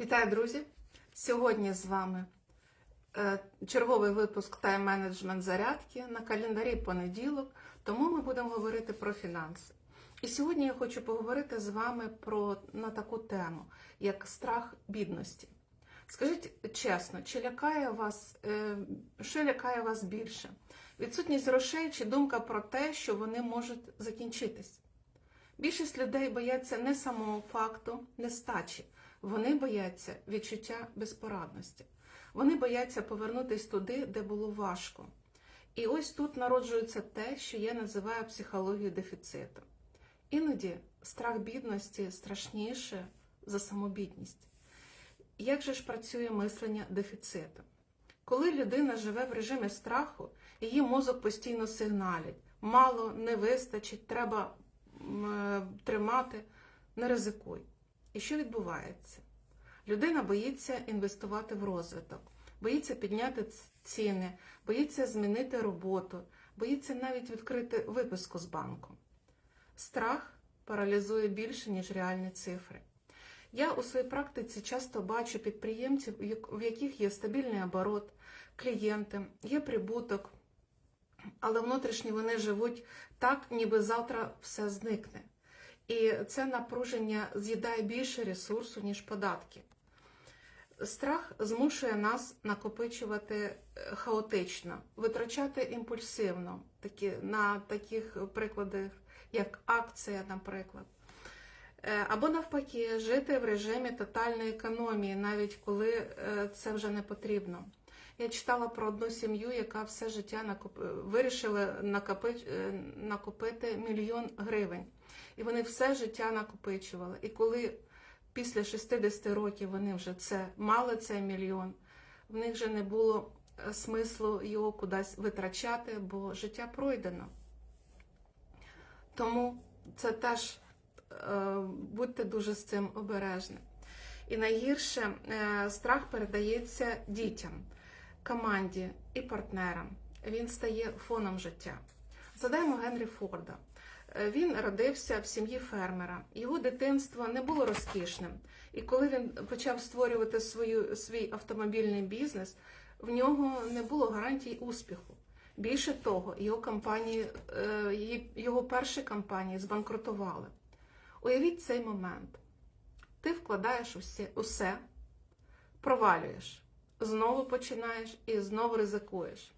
Вітаю, друзі! Сьогодні з вами е, черговий випуск тайм-менеджмент зарядки на календарі понеділок, тому ми будемо говорити про фінанси. І сьогодні я хочу поговорити з вами про на таку тему, як страх бідності. Скажіть чесно, чи лякає вас, е, що лякає вас більше? Відсутність грошей чи думка про те, що вони можуть закінчитись? Більшість людей бояться не самого факту нестачі, вони бояться відчуття безпорадності. Вони бояться повернутися туди, де було важко. І ось тут народжується те, що я називаю психологією дефіциту. Іноді страх бідності страшніше за самобідність. Як же ж працює мислення дефіциту? Коли людина живе в режимі страху, її мозок постійно сигналить: мало, не вистачить, треба е, тримати, не ризикуй. І що відбувається? Людина боїться інвестувати в розвиток, боїться підняти ціни, боїться змінити роботу, боїться навіть відкрити виписку з банку. Страх паралізує більше, ніж реальні цифри. Я у своїй практиці часто бачу підприємців, в яких є стабільний оборот, клієнти, є прибуток, але внутрішні вони живуть так, ніби завтра все зникне. І це напруження з'їдає більше ресурсу, ніж податки. Страх змушує нас накопичувати е, хаотично, витрачати імпульсивно, такі, на таких прикладах, як акція, наприклад. Е, Або навпаки, жити в режимі тотальної економії, навіть коли е, це вже не потрібно. Я читала про одну сім'ю, яка все життя накоп... вирішила накопич... е, накопити мільйон гривень. І вони все життя накопичували. І коли після 60 років вони вже це мали цей мільйон, в них вже не було е, смислу його кудись витрачати, бо життя пройдено. Тому це теж е, будьте дуже з цим обережні. І найгірше е, страх передається дітям, команді і партнерам. Він стає фоном життя. Згадаємо Генрі Форда. Е, Він родився в сім'ї фермера. Його дитинство не було розкішним. І коли він почав створювати свою, свій автомобільний бізнес, в нього не було гарантій успіху. Більше того, його компанії, е, його перші компанії збанкрутували. Уявіть цей момент. Ти вкладаєш усе, усе, провалюєш, знову починаєш і знову ризикуєш.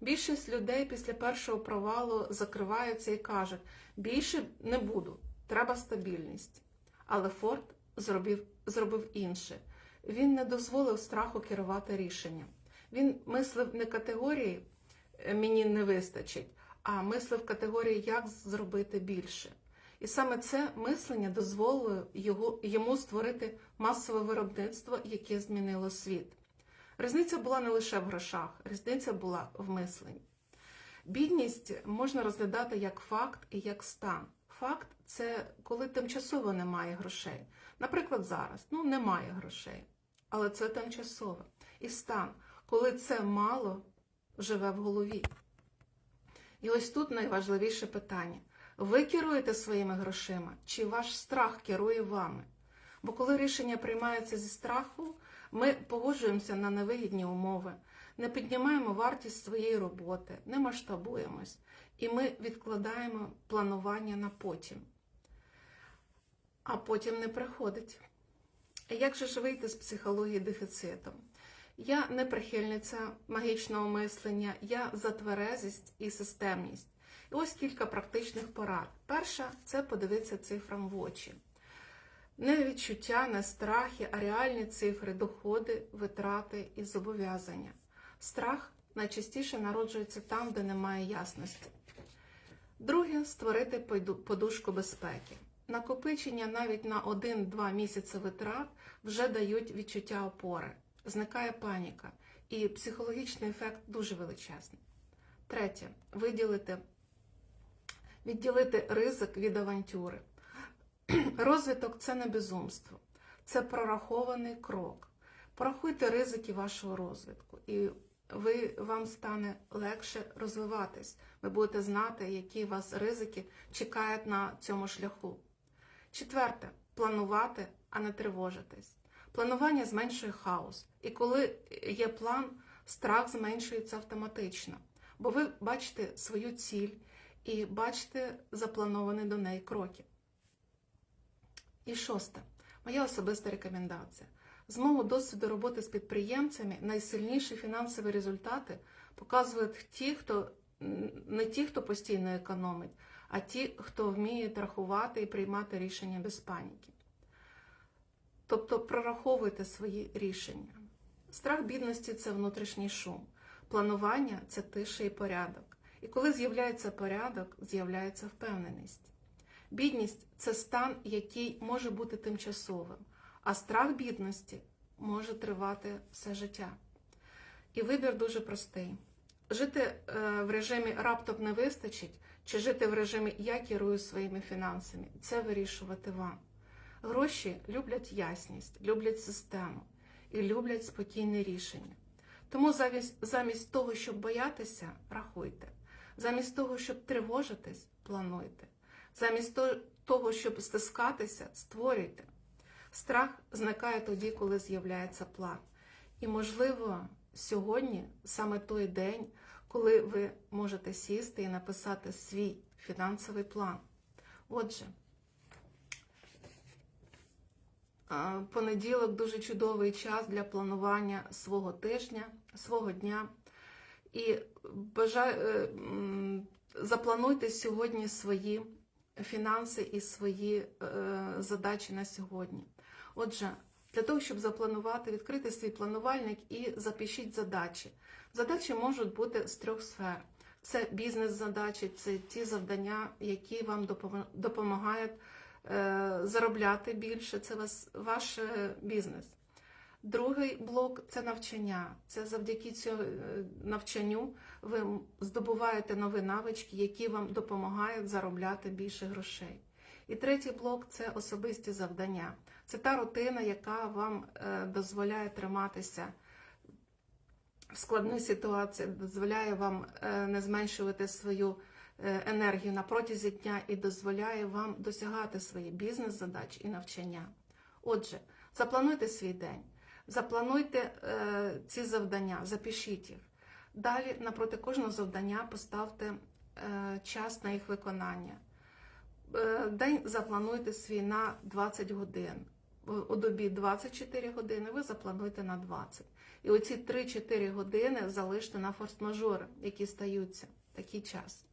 Більшість людей після першого провалу закриваються і кажуть: більше не буду, треба стабільність. Але Форд зробив, зробив інше. Він не дозволив страху керувати рішенням. Він мислив не категорії «е, мені не вистачить, а мислив категорії, як зробити більше. І саме це мислення дозволило його, йому створити масове виробництво, яке змінило світ. Різниця була не лише в грошах, різниця була в мисленні. Бідність можна розглядати як факт і як стан. Факт це коли тимчасово немає грошей. Наприклад, зараз ну немає грошей, але це тимчасово. І стан, коли це мало живе в голові. І ось тут найважливіше питання: ви керуєте своїми грошима, чи ваш страх керує вами? Бо коли рішення приймаються зі страху, ми погоджуємося на невигідні умови, не піднімаємо вартість своєї роботи, не масштабуємось, і ми відкладаємо планування на потім. А потім не приходить. Як же ж вийти з психології дефіциту? Я не прихильниця магічного мислення, я за тверезість і системність. І ось кілька практичних порад. Перша це подивитися цифрам в очі. Не відчуття, не страхи, а реальні цифри, доходи, витрати і зобов'язання. Страх найчастіше народжується там, де немає ясності. Друге створити подушку безпеки. Накопичення навіть на 1-2 місяці витрат вже дають відчуття опори, зникає паніка, і психологічний ефект дуже величезний. Третє виділити, відділити ризик від авантюри. Розвиток це не безумство, це прорахований крок. Порахуйте ризики вашого розвитку, і ви, вам стане легше розвиватись. Ви будете знати, які вас ризики чекають на цьому шляху. Четверте планувати, а не тривожитись. Планування зменшує хаос. І коли є план, страх зменшується автоматично. Бо ви бачите свою ціль і бачите заплановані до неї кроки. І шосте, моя особиста рекомендація. З мого досвіду роботи з підприємцями найсильніші фінансові результати показують ті, хто не ті, хто постійно економить, а ті, хто вміє рахувати і приймати рішення без паніки. Тобто прораховуйте свої рішення. Страх бідності це внутрішній шум. Планування це тиша і порядок. І коли з'являється порядок, з'являється впевненість. Бідність це стан, який може бути тимчасовим, а страх бідності може тривати все життя. І вибір дуже простий: жити е, в режимі раптом не вистачить, чи жити в режимі я керую своїми фінансами. Це вирішувати вам. Гроші люблять ясність, люблять систему і люблять спокійне рішення. Тому замість, замість того, щоб боятися, рахуйте. Замість того, щоб тривожитись, плануйте. Замість того, щоб стискатися, створюйте. Страх зникає тоді, коли з'являється план. І, можливо, сьогодні саме той день, коли ви можете сісти і написати свій фінансовий план. Отже, понеділок дуже чудовий час для планування свого тижня, свого дня. І бажаю, е, заплануйте сьогодні свої фінанси і свої е, задачі на сьогодні. Отже, для того, щоб запланувати, відкрити свій планувальник і запишіть задачі. Задачі можуть бути з трьох сфер: це бізнес-задачі, це ті завдання, які вам допомагають е, заробляти більше. Це вас, ваш е, бізнес. Другий блок це навчання. Це завдяки цьому е, навчанню ви здобуваєте нові навички, які вам допомагають заробляти більше грошей. І третій блок це особисті завдання. Це та рутина, яка вам е, дозволяє триматися в складній ситуації, дозволяє вам е, не зменшувати свою енергію на протязі дня і дозволяє вам досягати свої бізнес-задачі і навчання. Отже, заплануйте свій день, заплануйте е, ці завдання, запишіть їх. Далі напроти кожного завдання поставте е, час на їх виконання. Е, День заплануйте свій на 20 годин. У добі 24 години ви заплануєте на 20. І оці 3-4 години залиште на форс-мажори, які стаються такий час.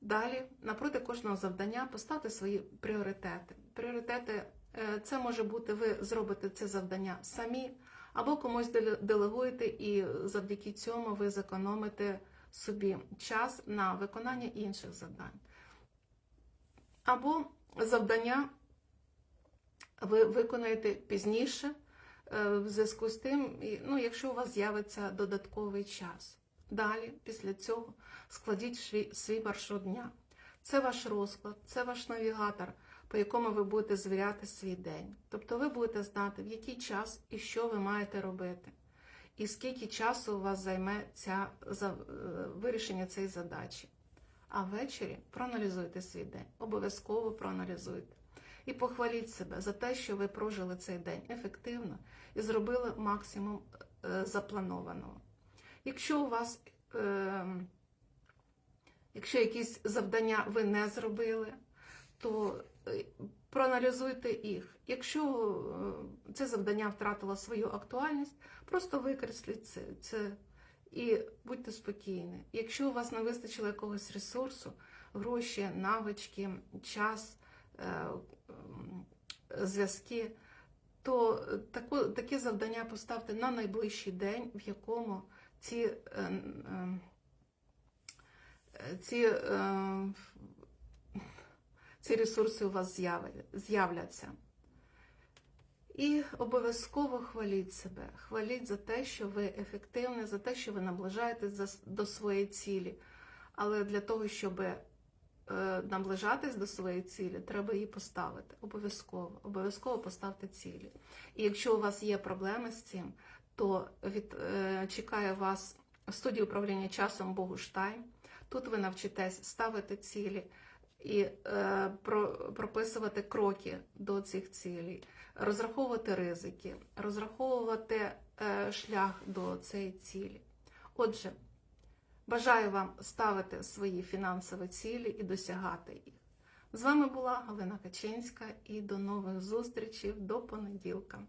Далі, напроти кожного завдання, поставте свої пріоритети. Пріоритети це може бути, ви зробите це завдання самі, або комусь делегуєте, і завдяки цьому ви зекономите собі час на виконання інших завдань. Або завдання ви виконаєте пізніше, е, в зв'язку з тим, ну, якщо у вас з'явиться додатковий час. Далі, після цього, складіть свій маршрут дня. Це ваш розклад, це ваш навігатор, по якому ви будете звіряти свій день. Тобто ви будете знати, в який час і що ви маєте робити, і скільки часу у вас займе ця, за, е, вирішення цієї задачі. А ввечері проаналізуйте свій день, обов'язково проаналізуйте. І похваліть себе за те, що ви прожили цей день ефективно і зробили максимум е, запланованого. Якщо у вас, е, якщо якісь завдання ви не зробили, то проаналізуйте їх. Якщо е, це завдання втратило свою актуальність, просто викресліть це, це і будьте спокійні. Якщо у вас не вистачило якогось ресурсу, гроші, навички, час, е, зв'язки, то таке завдання поставте на найближчий день, в якому ці, е, е, ці, е, ці ресурси у вас з'являться. І обов'язково хваліть себе. Хваліть за те, що ви ефективні, за те, що ви наближаєтесь до своєї цілі. Але для того, щоб е, наближатись до своєї цілі, треба її поставити. Обов'язково. Обов'язково поставте цілі. І якщо у вас є проблеми з цим, то від, е, чекає вас в студії управління часом Богуштайм. Тут ви навчитесь ставити цілі і е, про, прописувати кроки до цих цілей. розраховувати ризики, розраховувати е, шлях до цієї цілі. Отже, бажаю вам ставити свої фінансові цілі і досягати їх. З вами була Галина Качинська і до нових зустрічей до понеділка.